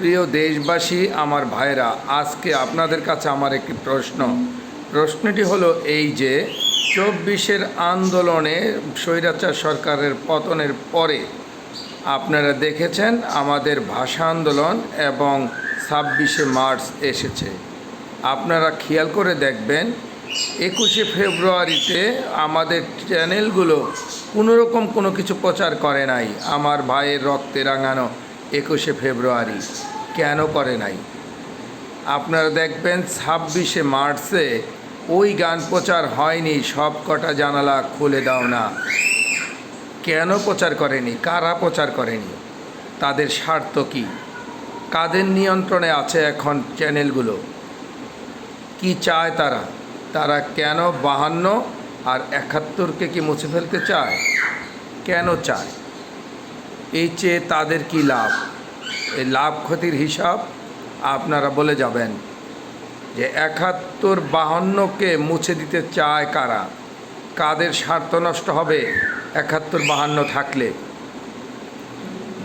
প্রিয় দেশবাসী, আমার ভাইরা আজকে আপনাদের কাছে আমার একটি প্রশ্ন। প্রশ্নটি হলো এই যে, চব্বিশের আন্দোলনে স্বৈরাচার সরকারের পতনের পরে আপনারা দেখেছেন আমাদের ভাষা আন্দোলন এবং ছাব্বিশে মার্চ এসেছে। আপনারা খেয়াল করে দেখবেন, একুশে ফেব্রুয়ারিতে আমাদের চ্যানেলগুলো কোনোরকম কোনো কিছু প্রচার করে নাই। আমার ভাইয়ের রক্তে রাঙানো একুশে ফেব্রুয়ারি। কেন করে নাই? আপনারা দেখবেন ছাব্বিশে মার্চে ওই গান প্রচার হয়নি, সব কটা জানালা খুলে দাও না। কেন প্রচার করেনি? কারা প্রচার করেনি? তাদের স্বার্থ কী? কাদের নিয়ন্ত্রণে আছে এখন চ্যানেলগুলো? কি চায় তারা? তারা কেন বাহান্ন আর একাত্তরকে কি মুছে ফেলতে চায়? কেন চায়? এই চেয়ে তাদের কি লাভ? এই লাভ ক্ষতির হিসাব আপনারা বলে যাবেন যে একাত্তর বাহান্নকে মুছে দিতে চায় কারা? কাদের স্বার্থ নষ্ট হবে একাত্তর বাহান্ন থাকলে?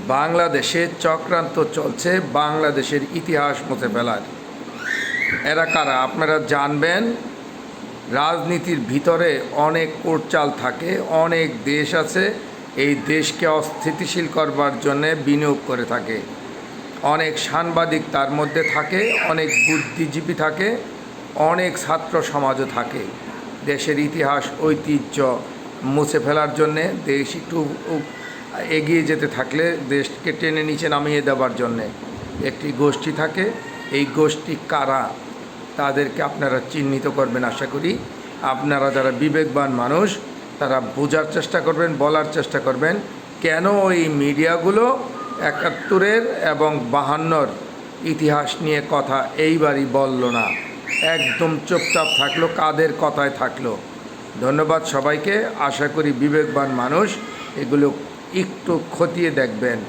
বাংলাদেশে চক্রান্ত চলছে, বাংলাদেশের ইতিহাস মুছে ফেলার। এরা কারা? আপনারা জানবেন, রাজনীতির ভিতরে অনেক কোটচাল থাকে, অনেক দেশ আছে এই দেশকে অস্থিতিশীল করবার জন্যে বিনিয়োগ করে থাকে। অনেক সাংবাদিক তার মধ্যে থাকে, অনেক বুদ্ধিজীবী থাকে, অনেক ছাত্র সমাজও থাকে। দেশের ইতিহাস, ঐতিহ্য মুছে ফেলার জন্যে দেশ একটু এগিয়ে যেতে থাকলে দেশকে টেনে নিচে নামিয়ে দেওয়ার জন্যে একটি গোষ্ঠী থাকে। এই গোষ্ঠী কারা? তাদেরকে আপনারা চিহ্নিত করবেন আশা করি। আপনারা যারা বিবেকবান মানুষ তারা বোঝার চেষ্টা করবেন, বলার চেষ্টা করবেন কেন ওই মিডিয়াগুলো একাত্তরের এবং বাহান্নর ইতিহাস নিয়ে কথা এইবারই বলল না। একদম চুপচাপ থাকল, কাদের কথায় থাকল। ধন্যবাদ সবাইকে, আশা করি বিবেকবান মানুষ এগুলো একটু খতিয়ে দেখবেন।